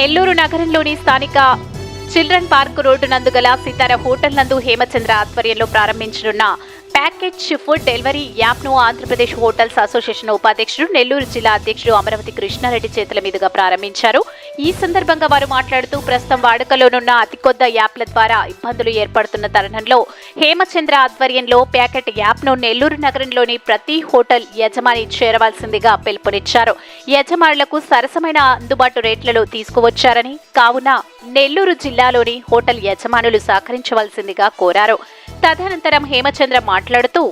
నెల్లూరు నగరంలోని స్థానిక children park road నందు గల సితార హోటల్ నందు హేమచంద్ర ఆధ్వర్యంలో ప్రారంభించనున్న ప్యాకేజ్ ఫుడ్ డెలివరీ యాప్ను ఆంధ్రప్రదేశ్ హోటల్స్ అసోసియేషన్ ఉపాధ్యక్షుడు నెల్లూరు జిల్లా అధ్యక్షుడు అమరావతి కృష్ణారెడ్డి చేతుల మీదుగా ప్రారంభించారు. ఈ సందర్భంగా వారు మాట్లాడుతూ ప్రస్తుతం వాడుకలోనున్న అతి కొద్ద యాప్ల ద్వారా ఇబ్బందులు ఏర్పడుతున్న తరుణంలో హేమచంద్ర ఆధ్వర్యంలో ప్యాకెట్ యాప్ను నెల్లూరు నగరంలోని ప్రతి హోటల్ యజమాని చేరవలసిందిగా పిలుపునిచ్చారు. యజమానులకు సరసమైన అందుబాటు రేట్లలో తీసుకువచ్చారని కావున నెల్లూరు జిల్లాలోని హోటల్ యజమానులు సహకరించవలసిందిగా కోరారు. తదనంతరం హేమచంద్ర మాట్లాడుతూ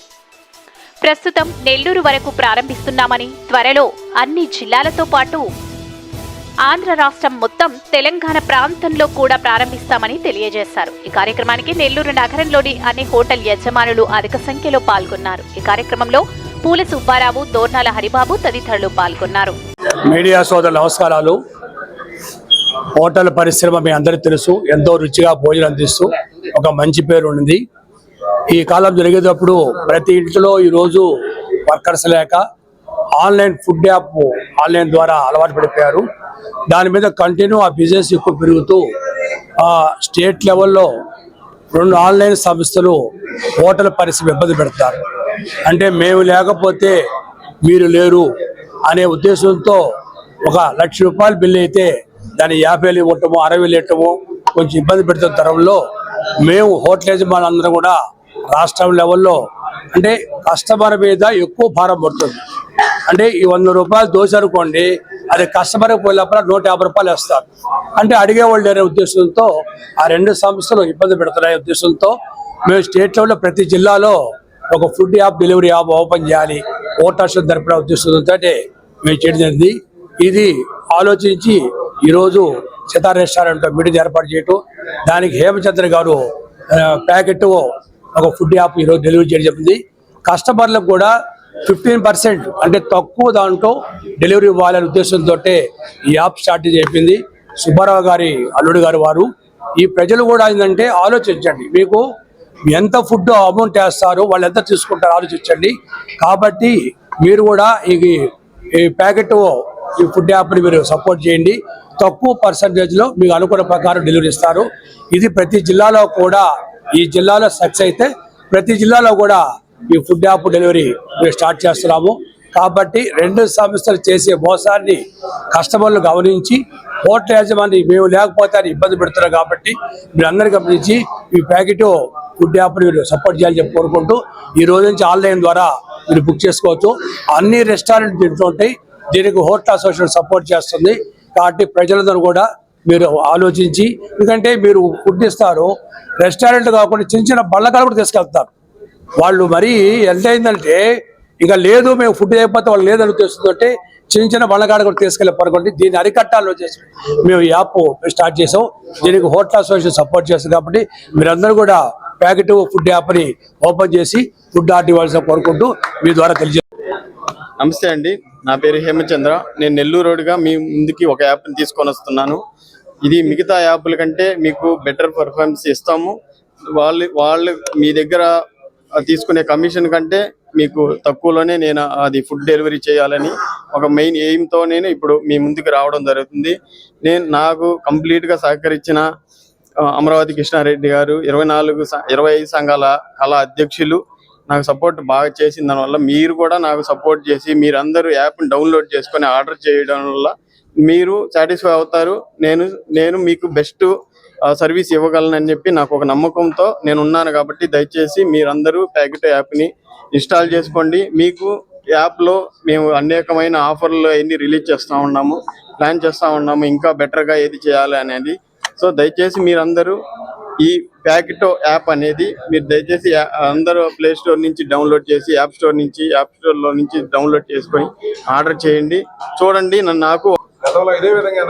ప్రస్తుతం నెల్లూరు వరకు ప్రారంభిస్తున్నామని త్వరలో అన్ని జిల్లాలతో పాటు ఆంధ్ర రాష్ట్రం మొత్తం తెలంగాణ ప్రాంతంలో కూడా ప్రారంభిస్తామని తెలియజేశారు. ఈ కార్యక్రమానికి నెల్లూరు నగరంలోని అన్ని హోటల్ యజమానులు అధిక సంఖ్యలో పాల్గొన్నారు. ఈ కార్యక్రమంలో పూల సుబ్బారావు దోర్నాల హరిబాబు తదితరులు పాల్గొన్నారు. మీడియా సోదరుల నమస్కారాలు. హోటల్ పరిశ్రమ మీ అందరికీ తెలుసు. ఎంతో రుచిగా భోజనం అందిస్తూ ఒక మంచి పేరు ఉంది ఈ కాలం జరిగేటప్పుడు ప్రతి ఇంట్లో ఈరోజు వర్కర్స్ లేక ఆన్లైన్ ఫుడ్ యాప్ ఆన్లైన్ ద్వారా అలవాటు పడిపోయారు. దాని మీద కంటిన్యూ ఆ బిజినెస్ ఎక్కువ పెరుగుతూ ఆ స్టేట్ లెవెల్లో రెండు ఆన్లైన్ సంస్థలు హోటల్ పరిశ్రమ ఇబ్బంది పెడతారు అంటే మేము లేకపోతే మీరు లేరు అనే ఉద్దేశంతో ఒక లక్ష రూపాయలు బిల్లు అయితే దాన్ని యాభై వేలు ఇవ్వటము అరవై వేలు ఇవ్వటము కొంచెం ఇబ్బంది పెడుతున్న తరంలో మేము హోటల్ యజమానులందరూ కూడా రాష్ట్రం లెవెల్లో అంటే కస్టమర్ మీద ఎక్కువ భారం పడుతుంది. అంటే ఈ వంద రూపాయలు దోశ అనుకోండి అది కస్టమర్ పోయినప్పుడు నూట యాభై రూపాయలు వేస్తారు. అంటే అడిగేవాళ్ళు అనే ఉద్దేశంతో ఆ రెండు సంస్థలు ఇబ్బంది పెడుతున్నాయి ఉద్దేశంతో మేము స్టేట్ లెవెల్లో ప్రతి జిల్లాలో ఒక food app delivery app open చేయాలి. ఓటర్స్ తరపున ఉద్దేశంతో మేము చేయడం జరిగింది. ఇది ఆలోచించి ఈరోజు సితార్ రెస్టారెంట్ మీటింగ్ ఏర్పాటు చేయటం దానికి హేమచంద్ర గారు ప్యాకెట్ ఒక ఫుడ్ యాప్ ఈరోజు డెలివరీ చేయడం జరిగింది. కస్టమర్లకు కూడా ఫిఫ్టీన్ పర్సెంట్ అంటే తక్కువ దాంట్లో డెలివరీ ఇవ్వాలనే ఉద్దేశంతో ఈ యాప్ స్టార్ట్ చేయింది సుబ్బారావు గారి అల్లుడు గారు వారు. ఈ ప్రజలు కూడా ఏంటంటే ఆలోచించండి. మీకు ఎంత ఫుడ్ అమౌంట్ వేస్తారో వాళ్ళు ఎంత తీసుకుంటారో ఆలోచించండి. కాబట్టి మీరు కూడా ఈ ఈ ప్యాకెట్ ఈ ఫుడ్ యాప్ని మీరు సపోర్ట్ చేయండి. తక్కువ పర్సంటేజ్లో మీకు అనుకున్న ప్రకారం డెలివరీ ఇస్తారు. ఇది ప్రతి జిల్లాలో కూడా ఈ జిల్లాలో సక్సెస్ అయితే ప్రతి జిల్లాలో కూడా ఈ ఫుడ్ యాప్ డెలివరీ మేము స్టార్ట్ చేస్తున్నాము. కాబట్టి రెండు సంస్థలు చేసే మోసాన్ని కస్టమర్లు గమనించి హోటల్ యాజమాని మేము లేకపోతే అని ఇబ్బంది పెడుతున్నారు కాబట్టి మీరు అందరు గమనించి ఈ ప్యాకెట్ ఫుడ్ యాప్ని మీరు సపోర్ట్ చేయాలని చెప్పి కోరుకుంటూ ఈ రోజు నుంచి ఆన్లైన్ ద్వారా మీరు బుక్ చేసుకోవచ్చు. అన్ని రెస్టారెంట్ దీంట్లో ఉంటాయి. దీనికి హోటల్ అసోసియేషన్ సపోర్ట్ చేస్తుంది. కాబట్టి ప్రజలందరూ కూడా మీరు ఆలోచించి ఎందుకంటే మీరు ఫుడ్ ఇస్తారు. రెస్టారెంట్ కాకుండా చిన్న చిన్న బళ్ళకాలు కూడా తీసుకెళ్తారు. వాళ్ళు మరీ ఎంత అయిందంటే ఇక లేదు మేము ఫుడ్ అయిపోతే వాళ్ళు లేదని తెలుస్తుందంటే చిన్న చిన్న బండగాడ కూడా తీసుకెళ్ళి పడుకోండి. దీన్ని అరికట్టాలో చేసి మేము యాప్ స్టార్ట్ చేసాం దీనికి హోటల్ అసోసియేషన్ సపోర్ట్ చేస్తుంది కాబట్టి మీరందరూ కూడా ప్యాకెట్ ఫుడ్ యాప్ని ఓపెన్ చేసి ఫుడ్ ఆర్డర్ ఇవ్వాల్సిన కోరుకుంటూ మీ ద్వారా తెలియజేస్తాం నమస్తే అండి. నా పేరు హేమచంద్ర నేను నెల్లూరు రోడ్డుగా మీ ముందుకి ఒక యాప్ని తీసుకొని వస్తున్నాను. ఇది మిగతా యాప్ల కంటే మీకు బెటర్ పర్ఫార్మెన్స్ ఇస్తాము. వాళ్ళు వాళ్ళు మీ దగ్గర తీసుకునే కమిషన్ కంటే మీకు తక్కువలోనే నేను అది ఫుడ్ డెలివరీ చేయాలని ఒక మెయిన్ ఎయిమ్తో నేను ఇప్పుడు మీ ముందుకు రావడం జరుగుతుంది. నేను నాకు కంప్లీట్గా సహకరించిన అమరావతి కృష్ణారెడ్డి గారు ఇరవై నాలుగు ఇరవై ఐదు సంఘాల కళా అధ్యక్షులు. నాకు సపోర్ట్ బాగా చేసిన దానివల్ల మీరు కూడా నాకు సపోర్ట్ చేసి మీరందరూ యాప్ని డౌన్లోడ్ చేసుకొని ఆర్డర్ చేయడం వల్ల మీరు సాటిస్ఫై అవుతారు. నేను నేను మీకు బెస్ట్ సర్వీస్ ఇవ్వగలనని చెప్పి నాకు ఒక నమ్మకంతో నేను ఉన్నాను కాబట్టి దయచేసి మీరందరూ ప్యాకెట్ యాప్ని ఇన్స్టాల్ చేసుకోండి. మీకు యాప్లో మేము అనేకమైన ఆఫర్లు అన్ని రిలీజ్ చేస్తూ ఉన్నాము ప్లాన్ చేస్తూ ఉన్నాము ఇంకా బెటర్గా ఏది చేయాలి అనేది. సో దయచేసి మీరందరూ ఈ ప్యాకెటో యాప్ అనేది మీరు దయచేసి అందరూ ప్లే స్టోర్ నుంచి డౌన్లోడ్ చేసి యాప్ స్టోర్ నుంచి యాప్ స్టోర్లో నుంచి డౌన్లోడ్ చేసుకొని ఆర్డర్ చేయండి. చూడండి నన్ను నాకు గతంలో ఇదే విధంగా